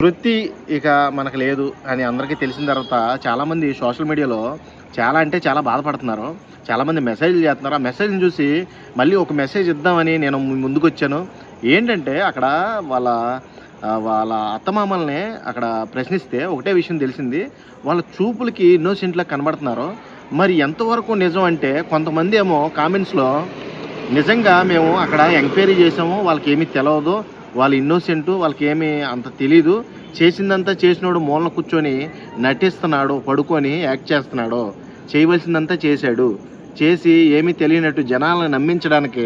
వృత్తి ఇక మనకు లేదు అని అందరికీ తెలిసిన తర్వాత చాలామంది సోషల్ మీడియాలో చాలా అంటే చాలా బాధపడుతున్నారు. చాలామంది మెసేజ్లు చేస్తున్నారు. ఆ మెసేజ్ని చూసి మళ్ళీ ఒక మెసేజ్ ఇద్దామని నేను ముందుకు వచ్చాను ఏంటంటే అక్కడ వాళ్ళ వాళ్ళ అత్తమామల్ని అక్కడ ప్రశ్నిస్తే ఒకటే విషయం తెలిసింది. వాళ్ళ చూపులకి ఇన్నోసెంట్లా కనబడుతున్నారు. మరి ఎంతవరకు నిజం అంటే కొంతమంది ఏమో కామెంట్స్లో నిజంగా మేము అక్కడ ఎంక్వైరీ చేసాము వాళ్ళకి ఏమీ తెలియదు వాళ్ళు ఇన్నోసెంట్ వాళ్ళకి ఏమీ అంత తెలీదు. చేసిందంతా చేసినోడు మూలన కూర్చొని నటిస్తున్నాడు పడుకొని యాక్ట్ చేస్తున్నాడు. చేయవలసిందంతా చేశాడు. చేసి ఏమీ తెలియనట్టు జనాలను నమ్మించడానికి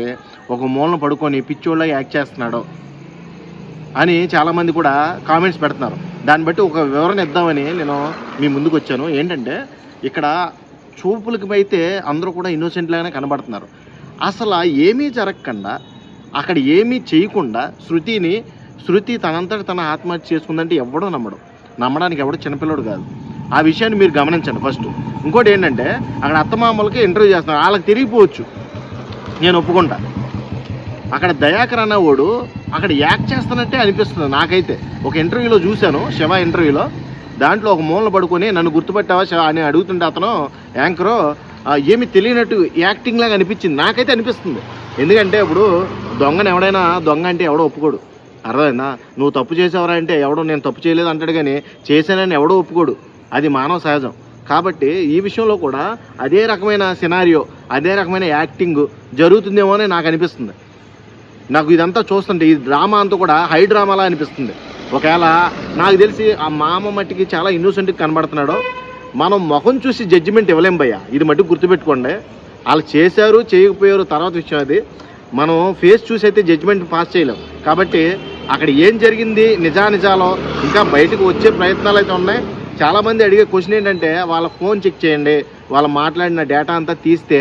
ఒక మూలన పడుకొని పిచ్చోళ్ళ యాక్ట్ చేస్తున్నాడు అని చాలామంది కూడా కామెంట్స్ పెడుతున్నారు. దాన్ని బట్టి ఒక వివరణ ఇద్దామని నేను మీ ముందుకు వచ్చాను. ఏంటంటే ఇక్కడ చూపులకి అయితే అందరూ కూడా ఇన్నోసెంట్లాగానే లాగానే కనబడుతున్నారు. అసలు ఏమీ జరగకుండా అక్కడ ఏమీ చేయకుండా శృతిని శృతి తనంతట తన ఆత్మహత్య చేసుకుందంటే ఎవడో నమ్మడు. నమ్మడానికి ఎవడో చిన్నపిల్లడు కాదు. ఆ విషయాన్ని మీరు గమనించండి ఫస్ట్. ఇంకోటి ఏంటంటే అక్కడ అత్తమామలకి ఇంటర్వ్యూ చేస్తున్నారు. వాళ్ళకి తిరిగిపోవచ్చు. నేను ఒప్పుకుంటా. అక్కడ దయాకర్ అన్నవాడు అక్కడ యాక్ట్ చేస్తున్నట్టే అనిపిస్తుంది నాకైతే. ఒక ఇంటర్వ్యూలో చూశాను శివ ఇంటర్వ్యూలో. దాంట్లో ఒక మూలన పడుకొని నన్ను గుర్తుపెట్టావా శివ అని అడుగుతుంటే అతను యాంకరు ఏమి తెలియనట్టు యాక్టింగ్ లాగా అనిపించింది. నాకైతే అనిపిస్తుంది. ఎందుకంటే ఇప్పుడు దొంగను ఎవడైనా దొంగ అంటే ఎవడో ఒప్పుకోడు. అర్థమైందా? నువ్వు తప్పు చేసావరా అంటే ఎవడో నేను తప్పు చేయలేదు అంటాడు కానీ చేశానని ఎవడో ఒప్పుకోడు. అది మానవ సహజం. కాబట్టి ఈ విషయంలో కూడా అదే రకమైన సినారియో అదే రకమైన యాక్టింగ్ జరుగుతుందేమో అని నాకు అనిపిస్తుంది. నాకు ఇదంతా చూస్తుంటే ఈ డ్రామా అంతా కూడా హై డ్రామాలా అనిపిస్తుంది. ఒకవేళ నాకు తెలిసి ఆ మామ మట్టికి చాలా ఇన్నోసెంట్గా కనబడుతున్నాడు మనం ముఖం చూసి జడ్జిమెంట్ ఇవ్వలేం భయ్యా. ఇది మట్టుకు గుర్తుపెట్టుకోండి. వాళ్ళు చేశారు చేయకపోయారు తర్వాత విషయం అది. మనం ఫేస్ చూసి అయితే జడ్జిమెంట్ పాస్ చేయలేం. కాబట్టి అక్కడ ఏం జరిగింది నిజానిజాలో ఇంకా బయటకు వచ్చే ప్రయత్నాలు అయితే ఉన్నాయి. చాలామంది అడిగే క్వశ్చన్ ఏంటంటే వాళ్ళ ఫోన్ చెక్ చేయండి వాళ్ళు మాట్లాడిన డేటా అంతా తీస్తే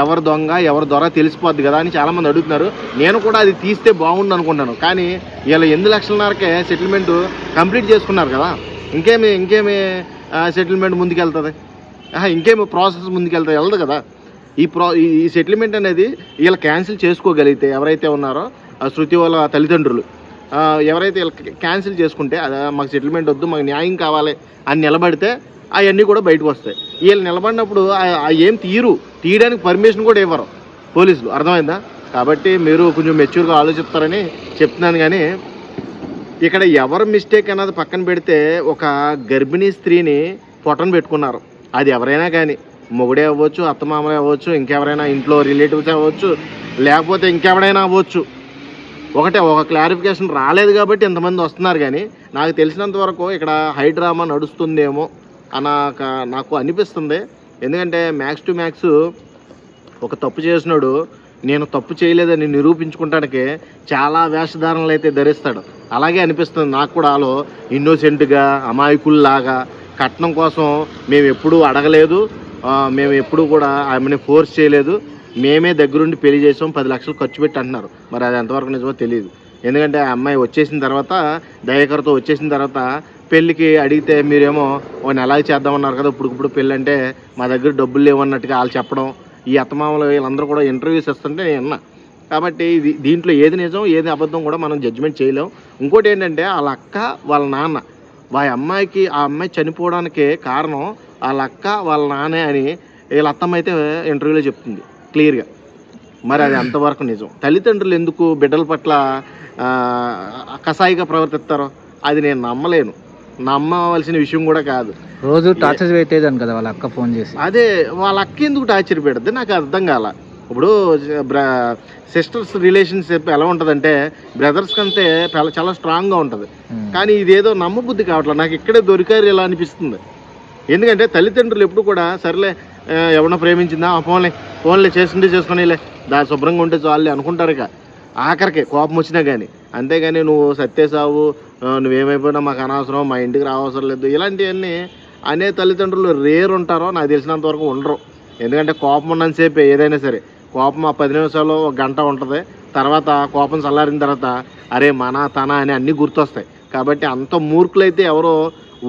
ఎవరు దొంగ ఎవరు దొర తెలిసిపోద్ది కదా అని చాలామంది అడుగుతున్నారు. నేను కూడా అది తీస్తే బాగుండు అనుకుంటాను కానీ వీళ్ళు ఎనిమిది లక్షలన్నరకే సెటిల్మెంట్ కంప్లీట్ చేసుకున్నారు కదా. ఇంకేమి ఇంకేమి సెటిల్మెంట్ ముందుకెళ్తుంది? ఆహా, ఇంకేమి ప్రాసెస్ ముందుకెళ్తుంది వెళ్ళదు కదా. ఈ ప్రో ఈ సెటిల్మెంట్ అనేది వీళ్ళు క్యాన్సిల్ చేసుకోగలిగితే ఎవరైతే ఉన్నారో ఆ శృతి వాళ్ళ తల్లిదండ్రులు ఎవరైతే వీళ్ళు క్యాన్సిల్ చేసుకుంటే అదే మాకు సెటిల్మెంట్ వద్దు మాకు న్యాయం కావాలి అని నిలబడితే అవన్నీ కూడా బయటకు వస్తాయి. వీళ్ళు నిలబడినప్పుడు ఏం తీరు తీయడానికి పర్మిషన్ కూడా ఇవ్వరు పోలీసులు. అర్థమైందా? కాబట్టి మీరు కొంచెం మెచ్యూర్గా ఆలోచిస్తారని చెప్తున్నాను కానీ ఇక్కడ ఎవరు మిస్టేక్ అన్నది పక్కన పెడితే ఒక గర్భిణీ స్త్రీని పొట్టను పెట్టుకున్నారు. అది ఎవరైనా కానీ. మొగుడే అవ్వచ్చు అత్తమామలే అవ్వచ్చు ఇంకెవరైనా ఇంట్లో రిలేటివ్స్ అవ్వచ్చు లేకపోతే ఇంకెవడైనా అవ్వచ్చు. ఒకటే ఒక క్లారిఫికేషన్ రాలేదు కాబట్టి ఇంతమంది వస్తున్నారు కానీ నాకు తెలిసినంత వరకు ఇక్కడ హై డ్రామా నడుస్తుందేమో అన్న నాకు అనిపిస్తుంది. ఎందుకంటే మ్యాక్స్ టు మ్యాక్స్ ఒక తప్పు చేసినాడు నేను తప్పు చేయలేదని నిరూపించుకుంటానికి చాలా వేషధారణలు అయితే ధరిస్తాడు. అలాగే అనిపిస్తుంది నాకు కూడా ఆలో ఇన్నోసెంట్గా అమాయకుల్లాగా కట్నం కోసం మేము ఎప్పుడూ అడగలేదు మేము ఎప్పుడూ కూడా ఆమెని ఫోర్స్ చేయలేదు. మేమే దగ్గరుండి పెళ్ళి చేసాం పది లక్షలు ఖర్చు పెట్టి అంటున్నారు. మరి అది ఎంతవరకు నిజమో తెలియదు ఎందుకంటే ఆ అమ్మాయి వచ్చేసిన తర్వాత దయాకర్తో వచ్చేసిన తర్వాత పెళ్ళికి అడిగితే మీరేమో ఓ నెల చేద్దామన్నారు కదా ఇప్పుడు ఇప్పుడు పెళ్ళి అంటే మా దగ్గర డబ్బులు లేవన్నట్టుగా వాళ్ళు చెప్పడం. ఈ అత్తమామలు వీళ్ళందరూ కూడా ఇంటర్వ్యూస్ ఇస్తుంటే నేను విన్నా. కాబట్టి ఇది దీంట్లో ఏది నిజం ఏది అబద్ధం కూడా మనం జడ్జిమెంట్ చేయలేం. ఇంకోటి ఏంటంటే వాళ్ళ అక్క వాళ్ళ నాన్న వాళ్ళ అమ్మాయికి ఆ అమ్మాయి చనిపోవడానికి కారణం వాళ్ళ అక్క వాళ్ళ నాన్నే అని వీళ్ళ అత్తమ్మ అయితే ఇంటర్వ్యూలో చెప్తుంది క్లియర్గా. మరి అది అంతవరకు నిజం. తల్లిదండ్రులు ఎందుకు బిడ్డల పట్ల కసాయిగా ప్రవర్తిస్తారో అది నేను నమ్మలేను. నమ్మవలసిన విషయం కూడా కాదు. రోజు టార్చర్ పెట్టేదాన్ని కదా వాళ్ళ అక్క ఫోన్ చేసి. అదే వాళ్ళ అక్క ఎందుకు టార్చర్ పెడుతుంది నాకు అర్థం కాల. ఇప్పుడు సిస్టర్స్ రిలేషన్షిప్ ఎలా ఉంటుందంటే బ్రదర్స్ కంటే చాలా- స్ట్రాంగ్గా ఉంటుంది. కానీ ఇదేదో నమ్మబుద్ధి కావట్లేదు నాకు ఇక్కడే దొరికారు ఇలా అనిపిస్తుంది. ఎందుకంటే తల్లిదండ్రులు ఎప్పుడు కూడా సర్లే ఎవరన్నా ఎవరినో ప్రేమించిందా? ఆ, ఫోన్లే ఫోన్లే చేసుకుంటే చేసుకునేలే దా శుభ్రంగా ఉంటే చాలే అనుకుంటారు ఇక. ఆఖరికి కోపం వచ్చినా కానీ అంతేగాని నువ్వు సత్యసావు నువ్వేమైపోయినా మాకు అనవసరం మా ఇంటికి రావసరం లేదు. ఇలాంటివన్నీ అనే తల్లిదండ్రులు రేరు ఉంటారో నాకు తెలిసినంత వరకు ఉండరు. ఎందుకంటే కోపం ఉన్నంతసేపు ఏదైనా సరే. కోపం ఆ పది నిమిషాలు ఒక గంట ఉంటుంది. తర్వాత కోపం చల్లారిన తర్వాత అరే మన తన అని అన్నీ గుర్తొస్తాయి. కాబట్టి అంత మూర్ఖులైతే ఎవరో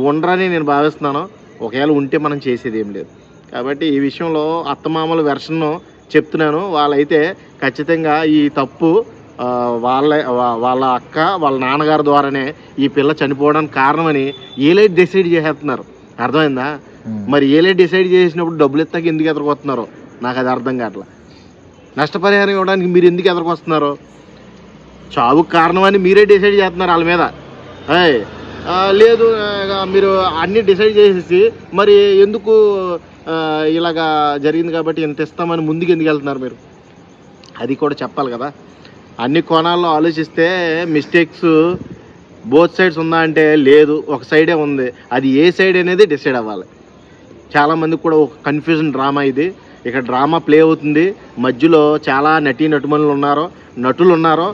ఉండరని నేను భావిస్తున్నాను. ఒకవేళ ఉంటే మనం చేసేది ఏం లేదు. కాబట్టి ఈ విషయంలో అత్తమామల వెర్షన్ చెప్తున్నాను. వాళ్ళైతే ఖచ్చితంగా ఈ తప్పు వాళ్ళ వాళ్ళ అక్క వాళ్ళ నాన్నగారి ద్వారానే ఈ పిల్ల చనిపోవడానికి కారణమని ఏలే డిసైడ్ చేసేస్తున్నారు. అర్థమైందా. మరి ఏలే డిసైడ్ చేసినప్పుడు డబ్బులు ఎత్తాక ఎందుకు ఎదురుకొస్తున్నారో? నాకు అది అర్థం కావట్లా. నష్టపరిహారం ఇవ్వడానికి మీరు ఎందుకు ఎదురుకొస్తున్నారు? చావుకు కారణమని మీరే డిసైడ్ చేస్తున్నారు వాళ్ళ మీద. లేదు మీరు అన్నీ డిసైడ్ చేసేసి మరి ఎందుకు ఇలాగా జరిగింది కాబట్టి ఇంత ఇస్తామని ముందుకు ఎందుకు వెళ్తున్నారు మీరు? అది కూడా చెప్పాలి కదా. అన్ని కోణాల్లో ఆలోచిస్తే మిస్టేక్స్ బోత్ సైడ్స్ ఉందా అంటే లేదు ఒక సైడే ఉంది. అది ఏ సైడ్ అనేది డిసైడ్ అవ్వాలి. చాలామందికి కూడా ఒక కన్ఫ్యూజన్ డ్రామా ఇది. ఇక్కడ డ్రామా ప్లే అవుతుంది. మధ్యలో చాలా నటీ నటుమణులు ఉన్నారు. నటులు ఉన్నారు.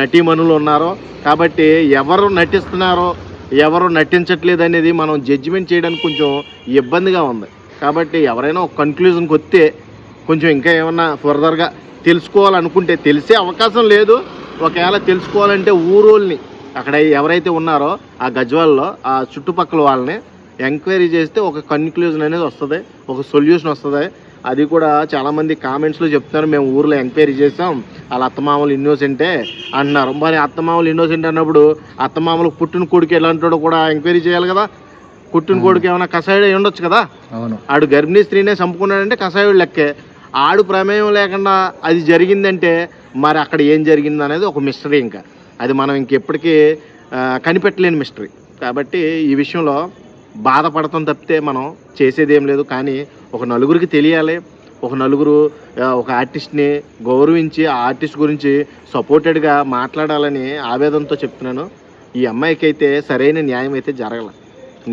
నటీమణులు ఉన్నారు. కాబట్టి ఎవరు నటిస్తున్నారో ఎవరు నటించట్లేదు అనేది మనం జడ్జిమెంట్ చేయడానికి కొంచెం ఇబ్బందిగా ఉంది. కాబట్టి ఎవరైనా ఒక కన్క్లూజన్కి వస్తే కొంచెం ఇంకా ఏమన్నా ఫర్దర్గా తెలుసుకోవాలనుకుంటే తెలిసే అవకాశం లేదు. ఒకవేళ తెలుసుకోవాలంటే ఊరోళ్ళని అక్కడ ఎవరైతే ఉన్నారో ఆ గజ్వాల్లో ఆ చుట్టుపక్కల వాళ్ళని ఎంక్వైరీ చేస్తే ఒక కన్క్లూజన్ అనేది వస్తుంది ఒక సొల్యూషన్ వస్తుంది. అది కూడా చాలామంది కామెంట్స్లో చెప్తున్నారు. మేము ఊర్లో ఎంక్వైరీ చేసాం వాళ్ళ అత్తమామలు ఇన్నోసెంటే అంటున్నారు మరి అత్తమామలు ఇన్నోసెంట్ అన్నప్పుడు అత్తమామలకు పుట్టిన కొడుకు ఎలాంటి కూడా ఎంక్వైరీ చేయాలి కదా? పుట్టిన కొడుకు ఏమైనా కషాయుడు ఉండొచ్చు కదా? అవును. ఆడు గర్భిణీ స్త్రీనే చంపుకున్నాడంటే కషాయుడు లెక్కే. ఆడు ప్రమేయం లేకుండా అది జరిగిందంటే మరి అక్కడ ఏం జరిగింది అనేది ఒక మిస్టరీ ఇంకా. అది మనం ఇంకెప్పటికీ కనిపెట్టలేని మిస్టరీ కాబట్టి ఈ విషయంలో బాధపడతాం తప్పితే మనం చేసేది ఏం లేదు. కానీ ఒక నలుగురికి తెలియాలి. ఒక నలుగురు ఒక ఆర్టిస్ట్ని గౌరవించి ఆ ఆర్టిస్ట్ గురించి సపోర్టెడ్గా మాట్లాడాలని ఆవేదనతో చెప్తున్నాను. ఈ అమ్మాయికి అయితే సరైన న్యాయం అయితే జరగల.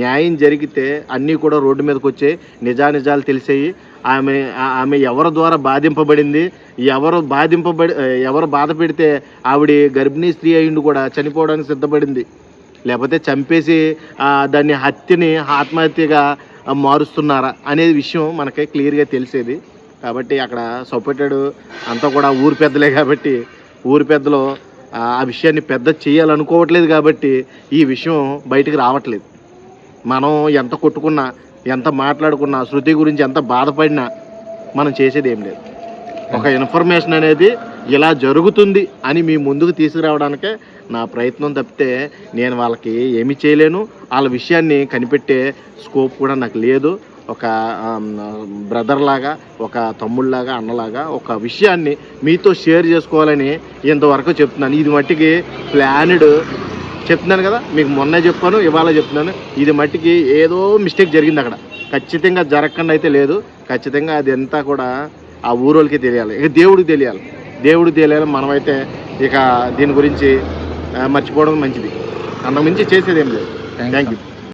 న్యాయం జరిగితే అన్నీ కూడా రోడ్డు మీదకి వచ్చే నిజానిజాలు తెలిసాయి. ఆమె ఆమె ఎవరి ద్వారా బాధింపబడింది ఎవరు బాధింపబడి ఎవరు బాధ పెడితే ఆవిడ గర్భిణీ స్త్రీ అయిండు కూడా చనిపోవడానికి సిద్ధపడింది. లేకపోతే చంపేసి దాన్ని హత్యని ఆత్మహత్యగా మారుస్తున్నారా అనేది విషయం మనకి క్లియర్గా తెలిసేది. కాబట్టి అక్కడ సపోర్టెడ్ అంతా కూడా ఊరు పెద్దలే కాబట్టి ఊరి పెద్దలు ఆ ఆ విషయాన్ని పెద్ద చేయాలనుకోవట్లేదు కాబట్టి ఈ విషయం బయటికి రావట్లేదు. మనం ఎంత కొట్టుకున్నా ఎంత మాట్లాడుకున్నా శృతి గురించి ఎంత బాధపడినా మనం చేసేది ఏం లేదు. ఒక ఇన్ఫర్మేషన్ అనేది ఇలా జరుగుతుంది అని మీ ముందుకు తీసుకురావడానికే నా ప్రయత్నం తప్పితే నేను వాళ్ళకి ఏమి చేయలేను. వాళ్ళ విషయాన్ని కనిపెట్టే స్కోప్ కూడా నాకు లేదు. ఒక బ్రదర్ లాగా ఒక తమ్ముళ్ళలాగా అన్నలాగా ఒక విషయాన్ని మీతో షేర్ చేసుకోవాలని ఇంతవరకు చెప్తున్నాను. ఇది మట్టికి ప్లానెడ్ చెప్తున్నాను కదా మీకు మొన్నే చెప్పాను ఇవాళ చెప్తున్నాను. ఇది మట్టికి ఏదో మిస్టేక్ జరిగింది అక్కడ. ఖచ్చితంగా జరగకుండా అయితే లేదు. ఖచ్చితంగా అది అంతా కూడా ఆ ఊరోళ్ళకి తెలియాలి. ఇక దేవుడికి తెలియాలి. దేవుడికి తెలియాలి మనమైతే ఇక దీని గురించి మర్చిపోవడం మంచిది. అంతకుమించి చేసేది ఏం లేదు థ్యాంక్ యూ